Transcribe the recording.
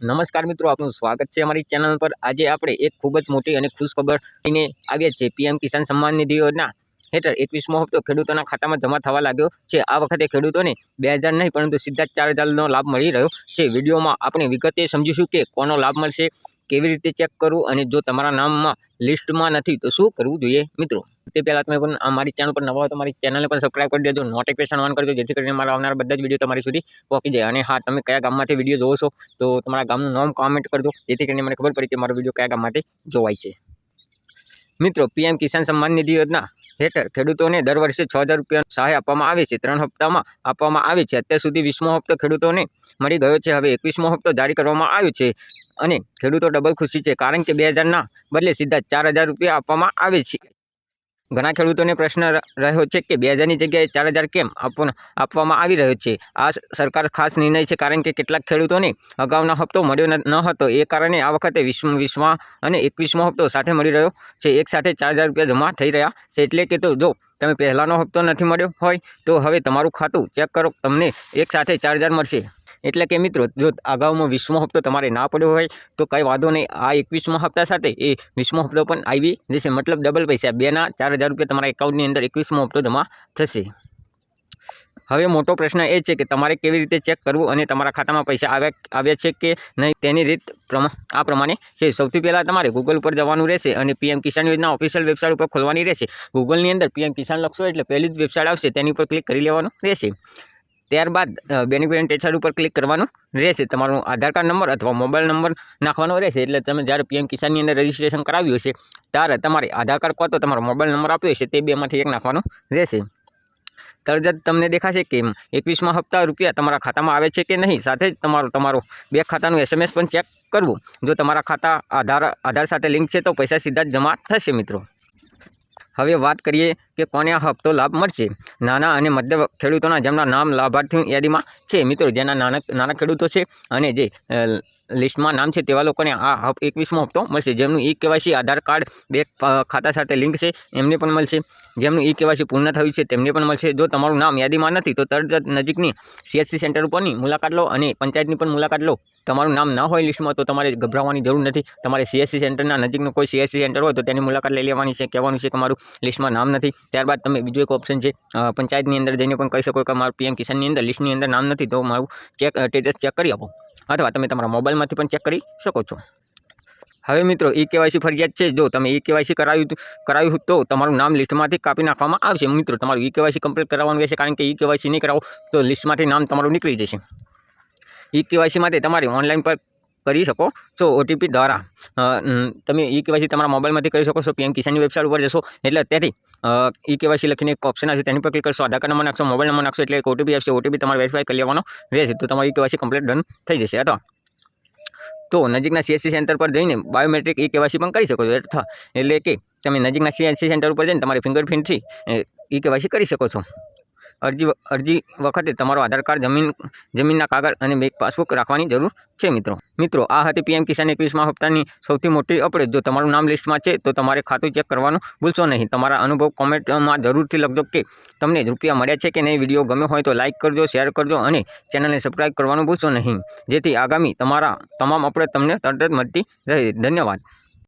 નમસ્કાર મિત્રો, આપનું સ્વાગત છે અમારી ચેનલ પર. આજે આપણે એક ખૂબ જ મોટી અને ખુશ ખબર લઈને આવ્યા છીએ. પીએમ કિસાન સન્માન નિધિ યોજના. હેઠળ એકવીસમો હપ્તો ખેડૂતોના ખાતામાં જમા થવા લાગ્યો છે. આ વખતે ખેડૂતોને બે હજાર નહીં, પરંતુ સીધા ચાર હજારનો લાભ મળી રહ્યો છે. વિડીયોમાં આપણે વિગતે સમજીશું કે કોનો લાભ મળશે, કેવી રીતે ચેક કરવું અને જો તમારા નામમાં લિસ્ટમાં નથી, તો શું કરવું જોઈએ? મિત્રો, તે પહેલાં તમે પણ અમારી ચેનલ પર નવા હોય તો મારી ચેનલને પણ સબસ્ક્રાઈબ કરી દેજો. નોટિફિકેશન ઓન કરજો, જેથી કરીને મારા આવનારા બધા જ વીડિયો તમારી સુધી પહોંચી જાય. અને હા, તમે કયા ગામમાંથી વીડિયો જોવો છો, તો તમારા ગામનું નામ કોમેન્ટ કરજો, જેથી કરીને મને ખબર પડે કે મારો વીડિયો કયા ગામમાંથી જોવાય છે. મિત્રો, પીએમ કિસાન સન્માન નિધિ યોજના હેઠળ ખેડૂતોને દર વર્ષે છ હજાર રૂપિયા સહાય આપવામાં આવે છે. ત્રણ હપ્તામાં આપવામાં આવે છે. અત્યાર સુધી વીસમો હપ્તો ખેડૂતોને મળી ગયો છે. હવે એકવીસમો હપ્તો જારી કરવામાં આવ્યો છે અને ખેડૂતો ડબલ ખુશી છે, કારણ કે બે હજારના બદલે સીધા ચાર હજાર રૂપિયા આપવામાં આવે છે. ઘણા ખેડૂતોને પ્રશ્ન રહ્યો છે કે બે હજારની જગ્યાએ ચાર હજાર કેમ આપવા આપવામાં આવી રહ્યો છે? આ સરકાર ખાસ નિર્ણય છે કારણ કે કેટલાક ખેડૂતોને અગાઉના હપ્તો મળ્યો ન હતો. એ કારણે આ વખતે વીસ વીસમાં અને એકવીસમો હપ્તો સાથે મળી રહ્યો છે. એક સાથે ચાર હજાર રૂપિયા જમા થઈ રહ્યા છે એટલે કે તો જો તમે પહેલાંનો હપ્તો નથી મળ્યો હોય, તો હવે તમારું ખાતું ચેક કરો. તમને એક સાથે ચાર મળશે. એટલે કે મિત્રો, જો અગાઉમાં વીસમો હપ્તો તમારે ના પડ્યો હોય, તો કંઈ વાંધો નહીં. આ એકવીસમો હપ્તા સાથે એ વીસમો હપ્તો પણ આવી જશે. મતલબ ડબલ પૈસા. બેના ચાર હજાર રૂપિયા તમારા એકાઉન્ટની અંદર એકવીસમો હપ્તો જમા થશે. હવે મોટો પ્રશ્ન એ છે કે તમારે કેવી રીતે ચેક કરવું અને તમારા ખાતામાં પૈસા આવ્યા આવ્યા છે કે નહીં તેની રીત આ પ્રમાણે છે. સૌથી પહેલાં તમારે ગૂગલ પર જવાનું રહેશે અને પીએમ કિસાન યોજના ઓફિશિયલ વેબસાઇટ ઉપર ખોલવાની રહેશે. ગૂગલની અંદર પીએમ કિસાન લખશો એટલે પહેલી જ વેબસાઇટ આવશે. તેની ઉપર ક્લિક કરી લેવાનું રહેશે. ત્યારબાદ બેનિફિટ ટેક્સર ઉપર ક્લિક કરવાનું રહેશે. તમારું આધાર કાર્ડ નંબર અથવા મોબાઈલ નંબર નાખવાનો રહેશે. એટલે તમે જ્યારે પીએમ કિસાનની અંદર રજિસ્ટ્રેશન કરાવ્યું હશે, ત્યારે તમારે આધાર કાર્ડ કો તો તમારો મોબાઈલ નંબર આપ્યો હશે, તે બેમાંથી એક નાખવાનું રહેશે. તરત તમને દેખાશે કે એકવીસમાં હપ્તા રૂપિયા તમારા ખાતામાં આવે છે કે નહીં. સાથે જ તમારું તમારું બે ખાતાનું એસએમએસ પણ ચેક કરવું. જો તમારા ખાતા આધાર આધાર સાથે લિંક છે તો પૈસા સીધા જ જમા થશે, મિત્રો. હવે વાત કરીએ કે કોને આ હપ્તો લાભ મળશે? નાના અને મધ્ય ખેડૂતોના જેમના નામ લાભાર્થી યાદીમાં છે. મિત્રો, જેના નાના નાના ખેડૂતો છે અને જે લિસ્ટમાં નામ છે તેવા લોકોને આ એકવીસમો હપ્તો મળશે. જેમનું e KYC Aadhaar card, bank ખાતા સાથે લિંક છે, એમને પણ મળશે. જેમનું ઈ કેવાયસી પૂર્ણ થયું છે, તેમને પણ મળશે. જો તમારું નામ યાદીમાં નથી, તો તરત જ નજીકની સીએચસી સેન્ટર ઉપરની મુલાકાત લો અને પંચાયતની પણ મુલાકાત લો. તમારું નામ ના હોય લિસ્ટમાં, તો તમારે ગભરાવાની જરૂર નથી. તમારે સીએસસી સેન્ટરના નજીકનું કોઈ સીએસસી સેન્ટર હોય, તો તેની મુલાકાત લઈ લેવાની છે, કહેવાનું છે કે મારું લિસ્ટમાં નામ નથી. ત્યારબાદ તમે બીજું એક ઓપ્શન છે પંચાયતની અંદર જઈને પણ કહી શકો કે મારું પીએમ કિસાનની અંદર લિસ્ટની અંદર નામ નથી, તો મારું ચેક સ્ટેટસ ચેક કરી આપો. અથવા તમે તમારા મોબાઈલમાંથી પણ ચેક કરી શકો છો. હવે મિત્રો ઈ કેવાયસી ફરજિયાત છે. જો તમે ઈ કેવાયસી કરાવ્યું કરાવ્યું તો તમારું નામ લિસ્ટમાંથી કાપી નાખવામાં આવશે. મિત્રો, તમારું ઈ કેવાયસી કમ્પ્લીટ કરાવવાનું રહેશે કારણ કે ઈ કેવાયસી નહીં કરાવો તો લિસ્ટમાંથી નામ તમારું નીકળી જશે. ઈ કેવાયસી માટે તમારે ઓનલાઈન પર કરી શકો છો ઓટીપી દ્વારા. તમે ઈ કેવાયસી તમારા મોબાઈલમાંથી કરી શકો છો પીએમ કિસાનની વેબસાઇટ ઉપર જશો. એટલે અત્યારથી ઈ કેવાયસી લખીને એક ઓપ્શન આવશે, તેની પર ક્લિક કરશો, આધાર કાર્ડ નંબર નાખશો, મોબાઈલ નંબર નાખશો, એટલે એક ઓટીપી આવશે ઓટીપી તમારે વેરીફાઈ કરી લેવાનો રહેશે, તો તમારી ઈ કેવાયસી કમ્પ્લીટ ડન થઈ જશે અથવા તો. નજીકના સીએસસી સેન્ટર પર જઈને બાયોમેટ્રિક ઈ કેવાયસી પણ કરી શકો છો અથવા એટલે કે તમે નજીકના સીએસસી સેન્ટર ઉપર જઈને તમારી ફિંગરપ્રિન્ટથી ઈ કેવાયસી કરી શકો છો. અરજી અરજી વખતે તમારો આધાર કાર્ડ, જમીન, જમીનના કાગળ અને બેંક પાસબુક રાખવાની જરૂર છે, મિત્રો. મિત્રો, આ હતી પીએમ કિસાન એકવીસમાં હપ્તાની સૌથી મોટી અપડેટ. જો તમારું નામ લિસ્ટમાં છે, તો તમારે ખાતું ચેક કરવાનું ભૂલશો નહીં. તમારા અનુભવ કોમેન્ટમાં જરૂરથી લખજો કે તમને રૂપિયા મળ્યા છે કે નહીં. વીડિયો ગમ્યો હોય તો લાઇક કરજો, શેર કરજો અને ચેનલને સબસ્ક્રાઈબ કરવાનું ભૂલશો નહીં. જેથી આગામી તમારા તમામ અપડેટ તમને તરત જ મળતી રહે. ધન્યવાદ.